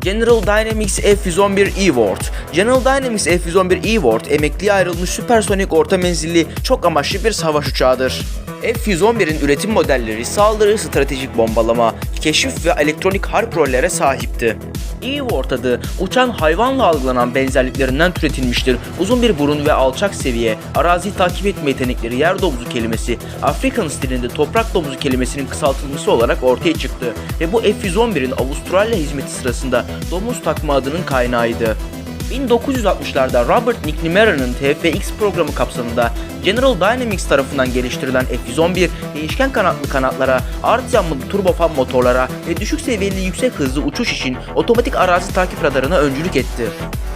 General Dynamics F-111 E-Ward General Dynamics F-111 E-Ward emekliye ayrılmış süpersonik orta menzilli çok amaçlı bir savaş uçağıdır. F-111'in üretim modelleri saldırı, stratejik bombalama, keşif ve elektronik harp rollere sahipti. E-Ward adı uçan hayvanla algılanan benzerliklerinden türetilmiştir. Uzun bir burun ve alçak seviye, arazi takip etme yetenekleri yer domuzu kelimesi, Afrikan stilinde toprak domuzu kelimesinin kısaltılması olarak ortaya çıktı ve bu F-111'in Avustralya hizmeti sırasında domuz takma adının kaynağıydı. 1960'larda Robert McNamara'nın TFX programı kapsamında General Dynamics tarafından geliştirilen F-111 değişken kanatlı kanatlara, art yanmalı turbofan motorlara ve düşük seviyeli yüksek hızlı uçuş için otomatik arazi takip radarına öncülük etti.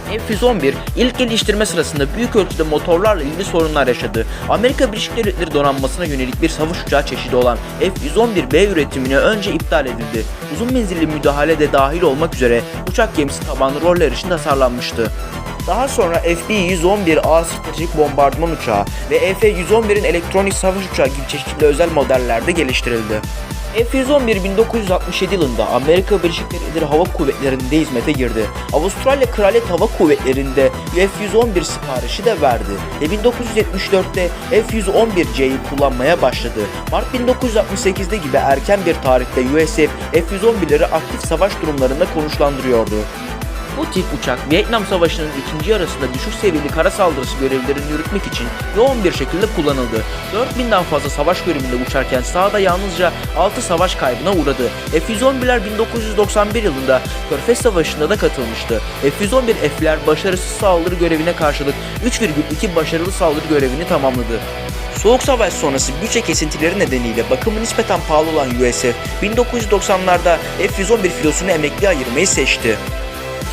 F-111 ilk geliştirme sırasında büyük ölçüde motorlarla ilgili sorunlar yaşadı. Amerika Birleşik Devletleri donanmasına yönelik bir savaş uçağı çeşidi olan F-111B üretimine önce iptal edildi. Uzun menzilli müdahale de dahil olmak üzere uçak gemisi tabanlı roller için tasarlanmıştı. Daha sonra FB-111A stratejik bombardıman uçağı ve EF-111'in elektronik savaş uçağı gibi çeşitli özel modellerde geliştirildi. F-111 1967 yılında Amerika Birleşik Devletleri Hava Kuvvetleri'nde hizmete girdi. Avustralya Kraliyet Hava Kuvvetleri'nde F-111 siparişi de verdi ve 1974'te F-111C'yi kullanmaya başladı. Mart 1968'de gibi erken bir tarihte USF F-111'leri aktif savaş durumlarında konuşlandırıyordu. Bu tip uçak Vietnam Savaşı'nın ikinci yarısında düşük seviyeli kara saldırısı görevlerini yürütmek için yoğun bir şekilde kullanıldı. 4000'den fazla savaş görevinde uçarken sahada yalnızca 6 savaş kaybına uğradı. F-111'ler 1991 yılında Körfez Savaşı'nda da katılmıştı. F-111 F'ler başarısız saldırı görevine karşılık 3,2 başarılı saldırı görevini tamamladı. Soğuk Savaş sonrası bütçe kesintileri nedeniyle bakımı nispeten pahalı olan USF, 1990'larda F-111 filosunu emekli ayırmayı seçti.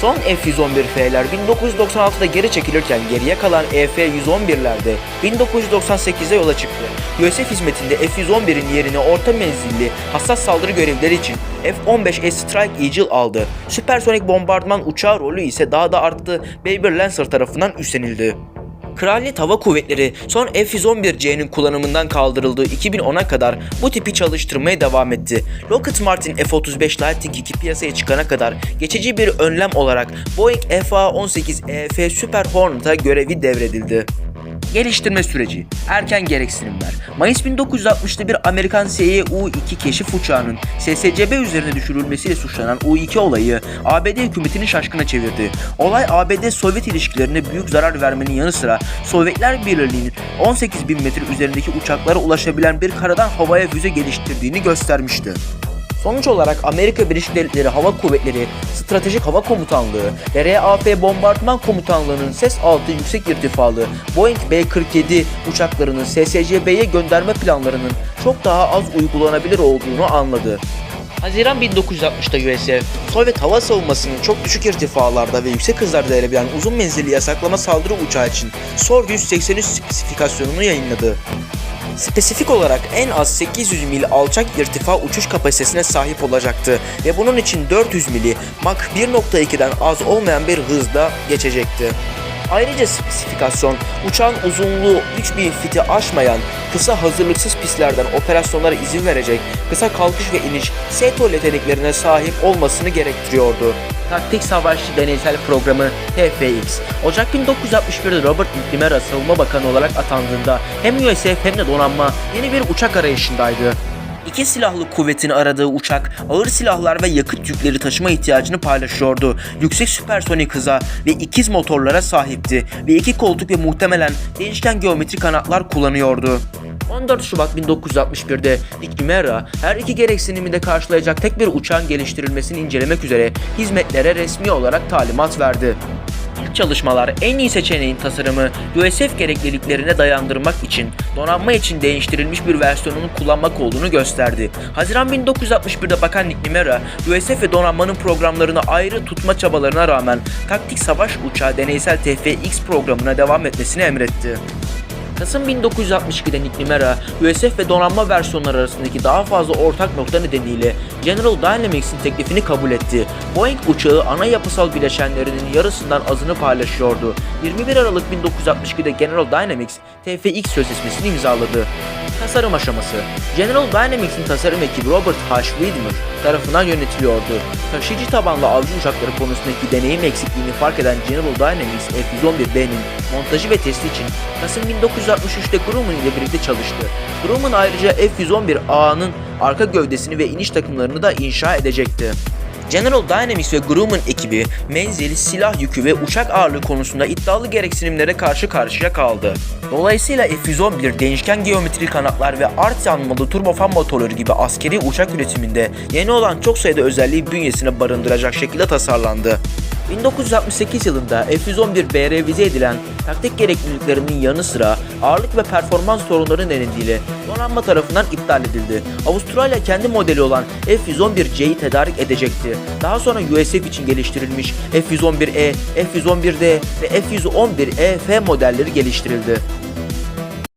Son F-111F'ler 1996'da geri çekilirken geriye kalan E EF-111'lerde 1998'de yola çıktı. USF hizmetinde F-111'in yerini orta menzilli hassas saldırı görevleri için F-15S Strike Eagle aldı. Süpersonik bombardıman uçağı rolü ise daha da arttı Baber Lancer tarafından üstlenildi. Kraliyet Hava Kuvvetleri son F-111C'nin kullanımından kaldırıldığı 2010'a kadar bu tipi çalıştırmaya devam etti. Lockheed Martin F-35 Lightning II piyasaya çıkana kadar geçici bir önlem olarak Boeing FA-18EF Super Hornet'a görevi devredildi. Geliştirme süreci, erken gereksinimler. Mayıs 1960'da bir Amerikan SE-U-2 keşif uçağının SSCB üzerine düşürülmesiyle suçlanan U-2 olayı ABD hükümetini şaşkına çevirdi. Olay ABD-Sovyet ilişkilerine büyük zarar vermenin yanı sıra Sovyetler Birliği'nin 18 bin metre üzerindeki uçaklara ulaşabilen bir karadan havaya füze geliştirdiğini göstermişti. Sonuç olarak Amerika Birleşik Devletleri Hava Kuvvetleri Stratejik Hava Komutanlığı ve RAF Bombardıman Komutanlığı'nın ses altı yüksek irtifalı Boeing B-47 uçaklarının SSCB'ye gönderme planlarının çok daha az uygulanabilir olduğunu anladı. Haziran 1960'da USF, Sovyet hava savunmasının çok düşük irtifalarda ve yüksek hızlarda ele bilen uzun menzilli yasaklama saldırı uçağı için SOR-183 spesifikasyonunu yayınladı. Spesifik olarak en az 800 mil alçak irtifa uçuş kapasitesine sahip olacaktı ve bunun için 400 mili Mach 1.2'den az olmayan bir hızla geçecekti. Ayrıca spesifikasyon uçağın uzunluğu 3000 fiti aşmayan kısa hazırlıksız pistlerden operasyonlara izin verecek kısa kalkış ve iniş STOL yeteneklerine sahip olmasını gerektiriyordu. Taktik Savaşçı Deneysel Programı TFX, Ocak 1961'de Robert McNamara Savunma Bakanı olarak atandığında hem USF hem de donanma yeni bir uçak arayışındaydı. İki silahlı kuvvetin aradığı uçak ağır silahlar ve yakıt yükleri taşıma ihtiyacını paylaşıyordu. Yüksek süpersonik hıza ve ikiz motorlara sahipti ve iki koltuk ve muhtemelen değişken geometrik kanatlar kullanıyordu. 14 Şubat 1961'de McNamara her iki gereksinimi de karşılayacak tek bir uçağın geliştirilmesini incelemek üzere hizmetlere resmi olarak talimat verdi. Çalışmalar en iyi seçeneğin tasarımı USF gerekliliklerine dayandırmak için donanma için değiştirilmiş bir versiyonunu kullanmak olduğunu gösterdi. Haziran 1961'de Bakan McNamara, USF ve donanmanın programlarını ayrı tutma çabalarına rağmen taktik savaş uçağı deneysel TFX programına devam etmesini emretti. Kasım 1962'de McNamara, USF ve donanma versiyonları arasındaki daha fazla ortak nokta nedeniyle General Dynamics'in teklifini kabul etti. Boeing uçağı ana yapısal bileşenlerinin yarısından azını paylaşıyordu. 21 Aralık 1962'de General Dynamics TFX sözleşmesini imzaladı. Tasarım aşaması General Dynamics'in tasarım ekibi Robert H. Widmer tarafından yönetiliyordu. Taşıyıcı tabanlı avcı uçakları konusundaki deneyim eksikliğini fark eden General Dynamics F-111B'nin montajı ve testi için Kasım 1963'te Grumman ile birlikte çalıştı. Grumman ayrıca F-111A'nın arka gövdesini ve iniş takımlarını da inşa edecekti. General Dynamics ve Grumman ekibi menzil, silah yükü ve uçak ağırlığı konusunda iddialı gereksinimlere karşı karşıya kaldı. Dolayısıyla F-111 değişken geometrik kanatlar ve art yanmalı turbofan motorları gibi askeri uçak üretiminde yeni olan çok sayıda özelliği bünyesine barındıracak şekilde tasarlandı. 1968 yılında F-111B revize edilen taktik gerekliliklerinin yanı sıra ağırlık ve performans sorunları nedeniyle donanma tarafından iptal edildi. Avustralya kendi modeli olan F-111C'yi tedarik edecekti. Daha sonra USF için geliştirilmiş F-111E, F-111D ve F-111EF modelleri geliştirildi.